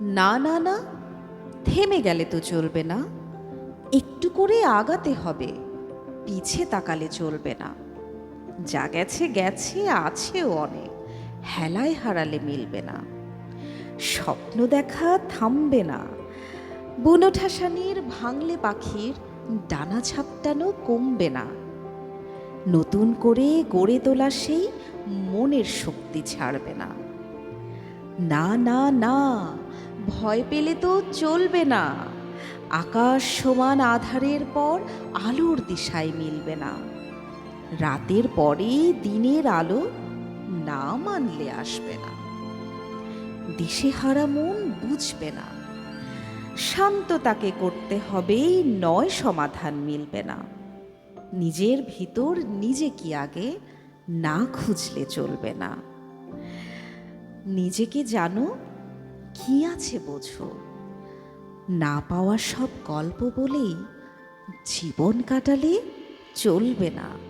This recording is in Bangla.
না না না, থেমে গেলে তো চলবে না। একটু করে আগাতে হবে, পিছে তাকালে চলবে না। যা গেছে গেছে, আছেও অনেক, হেলায় হারালে মিলবে না। স্বপ্ন দেখা থামবে না। বুনো ঠাসানির ভাঙলে পাখির ডানা ছাপটানো কমবে না। নতুন করে গড়ে তোলা সেই মনের শক্তি ছাড়বে না। না না না, ভয় পেলে তো চলবে না। আকাশ সমান আধারের পর আলোর দিশায় মিলবে না। রাতের পরে দিনের আলো না মানলে আসবে না। দিশেহারা মন বুঝবে না। শান্ত তাকে করতে হবে, নয় সমাধান মিলবে না। নিজের ভিতর নিজে কি আগে না খুঁজলে চলবে না। নিজেকে জানো? কি আছে বোঝো? না পাওয়া সব গল্প বলেই জীবন কাটালে চলবে না।